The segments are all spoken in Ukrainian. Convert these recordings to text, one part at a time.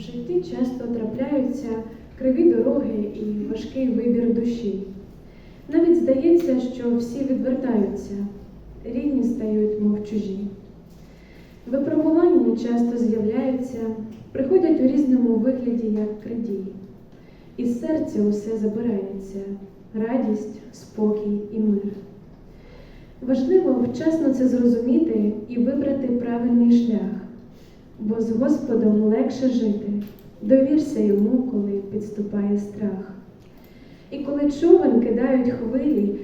житті часто трапляються криві дороги і важкий вибір душі. Навіть здається, що всі відвертаються, рідні стають, мов чужі. Випробування часто з'являються, приходять у різному вигляді, як крадії. Із серця усе забирається радість, спокій і мир. Важливо вчасно це зрозуміти і вибрати правильний шлях, бо з Господом легше жити. Довірся йому, коли підступає страх. І коли човен кидають хвилі,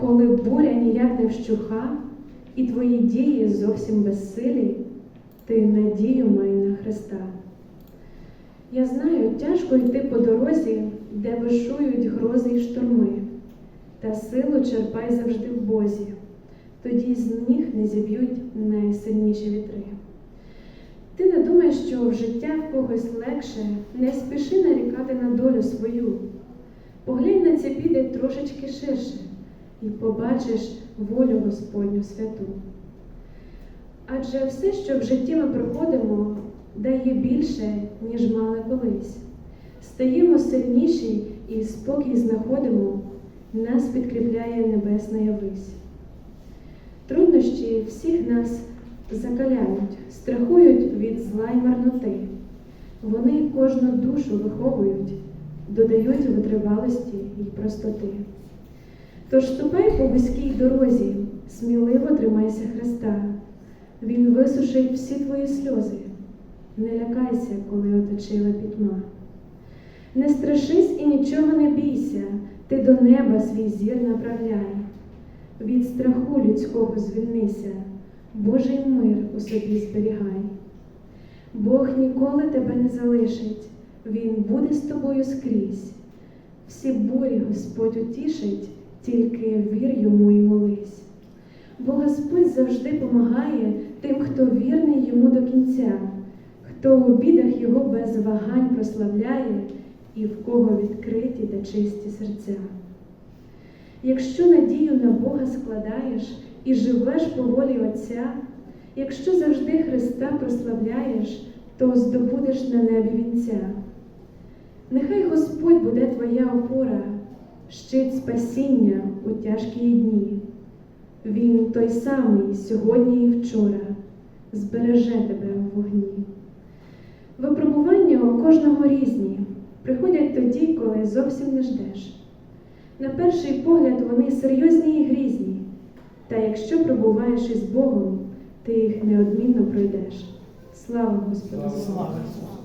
коли буря ніяк не вщуха, і твої дії зовсім безсилі, ти надію май на Христа. Я знаю, тяжко йти по дорозі, де вишують грози й шторми, та силу черпай завжди в Бозі, тоді з ніг не зіб'ють найсильніші вітри. Думаєш, що в життя в когось легше, не спіши нарікати на долю свою. Поглянь на ці біди трошечки ширше і побачиш волю Господню святу. Адже все, що в житті ми проходимо, дає більше, ніж мали колись. Стаємо сильніші і спокій знаходимо, нас підкріпляє небесна явись. Труднощі всіх нас закаляють, страхують від зла й марноти. Вони кожну душу виховують, додають витривалості й простоти. Тож ступай по вузькій дорозі, сміливо тримайся Христа. Він висушить всі твої сльози. Не лякайся, коли оточила пітьма. Не страшись і нічого не бійся, ти до неба свій зір направляй. Від страху людського звільнися, Божий мир у собі зберігай. Бог ніколи тебе не залишить, Він буде з тобою скрізь. Всі бурі Господь утішить, тільки вір йому і молись. Бо Господь завжди помагає тим, хто вірний йому до кінця, хто у бідах його без вагань прославляє і в кого відкриті та чисті серця. Якщо надію на Бога складаєш і живеш по волі Отця, якщо завжди Христа прославляєш, то здобудеш на небі вінця. Нехай Господь буде твоя опора, щит спасіння у тяжкі дні. Він той самий сьогодні і вчора збереже тебе в вогні. Випробування у кожного різні, приходять тоді, коли зовсім не ждеш. На перший погляд вони серйозні і грізні, та якщо пробуваєш із Богом, ти їх неодмінно пройдеш. Слава Господу! Слава Ісусу!